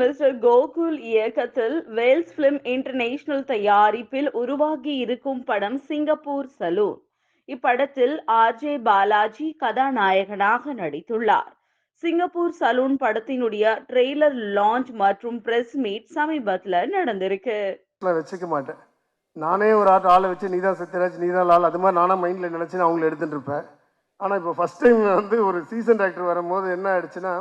Mister Gokul இயக்கத்தில் Wales film international தயாரிப்பில் உருவாகி இருக்கும் படம் சிங்கப்பூர் சலூன். இப்படத்தில் ஆர்ஜே பாலாஜி கதாநாயகனாக நடித்துள்ளார். சிங்கப்பூர் சலூன் படத்தினுடைய ட்ரெய்லர் லான்ச் மற்றும் பிரஸ் மீட் சமீபத்தில் நடந்திருக்கு. வச்சுக்க மாட்டேன். நானே ஒரு ஆட் ஆளை வச்சு நீ சத்யராஜ் நீ லால் அது மாதிரி நானாக மைண்டில் நினச்சி நான் அவங்கள எடுத்துட்டு இருப்பேன். ஆனால் இப்போ ஃபஸ்ட் டைம் வந்து ஒரு சீசன் டேரக்டர் வரும்போது என்ன ஆயிடுச்சுன்னா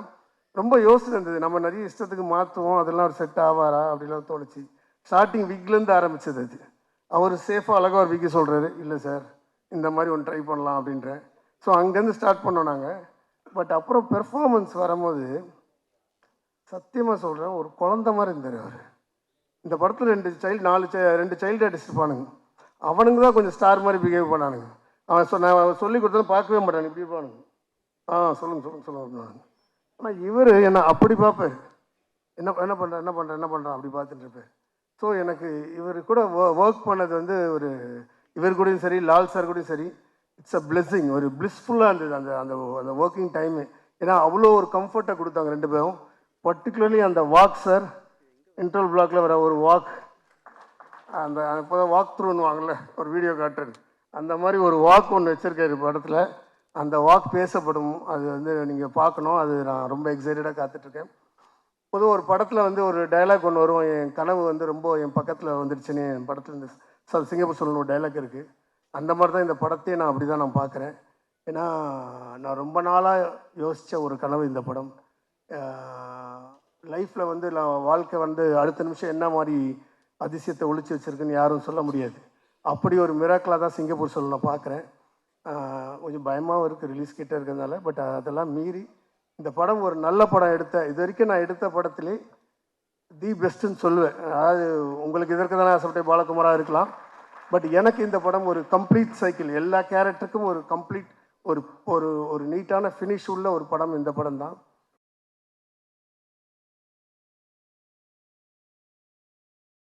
ரொம்ப யோசனை இருந்தது நம்ம நிறைய இஷ்டத்துக்கு மாற்றுவோம் அதெல்லாம் ஒரு செட் ஆவாரா அப்படிலாம் தோணுச்சு. ஸ்டார்டிங் விக்லேருந்து ஆரம்பிச்சது அது. அவர் சேஃபாக அழகாக ஒரு விக்கு சொல்கிறாரு இல்லை சார் இந்த மாதிரி ஒன்று ட்ரை பண்ணலாம் அப்படின்றேன் ஸோ அங்கேருந்து ஸ்டார்ட் பண்ணோம் நாங்கள் பட் அப்புறம் பெர்ஃபார்மன்ஸ் வரும்போது சத்தியமாக சொல்கிறேன் ஒரு குழந்த மாதிரி இருந்தார் அவர். இந்த படத்தில் ரெண்டு சைல்டு நாலு ரெண்டு சைல்டு ஆர்டிஸ்ட் இருப்பானுங்க. அவனுங்க தான் கொஞ்சம் ஸ்டார் மாதிரி பிஹேவ் பண்ணானுங்க. அவன் சொன்ன சொல்லி கொடுத்தாலும் பார்க்கவே மாட்டானுங்க இப்படி இருப்பானுங்க. ஆ சொல்லுங்கள் சொல்லுங்கள் சொல்லுங்க. ஆனால் இவர் என்ன அப்படி பார்ப்பார் என்ன என்ன பண்ணுறேன் என்ன பண்ணுறேன் என்ன பண்ணுறான் அப்படி பார்த்துட்டு இருப்பார் ஸோ எனக்கு இவர் கூட ஒர்க் பண்ணது வந்து ஒரு இவர் கூடயும் சரி லால் சார் கூடயும் சரி இட்ஸ் அ பிளெஸ்ஸிங் ஒரு பிளிஸ்ஃபுல்லாக இருந்தது அந்த அந்த அந்த ஒர்க்கிங் டைமு ஏன்னா அவ்வளோ ஒரு கம்ஃபர்ட்டை கொடுத்தாங்க ரெண்டு பேரும். பர்டிகுலர்லி அந்த வாக் சார் இன்டர்வல் பிளாக்ல வர ஒரு வாக் அந்த இப்போ தான் வாக் த்ரூன்னுவாங்கல்ல ஒரு வீடியோ காட்டுறது. அந்த மாதிரி ஒரு வாக் ஒன்று வச்சுருக்காரு படத்தில். அந்த வாக் பேசப்படும். அது வந்து நீங்கள் பார்க்கணும். அது நான் ரொம்ப எக்ஸைட்டடாக காத்துட்ருக்கேன். பொதுவாக ஒரு படத்தில் வந்து ஒரு டயலாக் ஒன்று வரும். என் கனவு வந்து ரொம்ப என் பக்கத்தில் வந்துருச்சுன்னு என் படத்தில் இந்த ச சிங்கப்பூர் சொல்லணும் ஒரு டைலாக் இருக்குது அந்த மாதிரி தான் இந்த படத்தையும் நான் அப்படி தான் நான் பார்க்குறேன். ஏன்னா நான் ரொம்ப நாளாக யோசித்த ஒரு கனவு இந்த படம். லைஃப்பில் வந்து நான் வாழ்க்கை வந்து அடுத்த நிமிஷம் என்ன மாதிரி அதிசயத்தை ஒழிச்சு வச்சுருக்குன்னு யாரும் சொல்ல முடியாது. அப்படி ஒரு மிராக்கலாக தான் சிங்கப்பூர் சொல்ல நான் பார்க்குறேன். கொஞ்சம் பயமாகவும் இருக்குது ரிலீஸ் கிட்டே இருக்கிறதுனால. பட் அதெல்லாம் மீறி இந்த படம் ஒரு நல்ல படம் எடுத்த இது வரைக்கும் நான் எடுத்த படத்திலே தி பெஸ்ட்டுன்னு சொல்லுவேன். அதாவது உங்களுக்கு இதற்கு தானே ஆசைப்பட்ட பாலகுமாராக இருக்கலாம். பட் எனக்கு இந்த படம் ஒரு கம்ப்ளீட் சைக்கிள் எல்லா கேரக்டருக்கும் ஒரு கம்ப்ளீட் ஒரு ஒரு ஒரு நீட்டான ஃபினிஷ் உள்ள ஒரு படம் இந்த படம் தான்.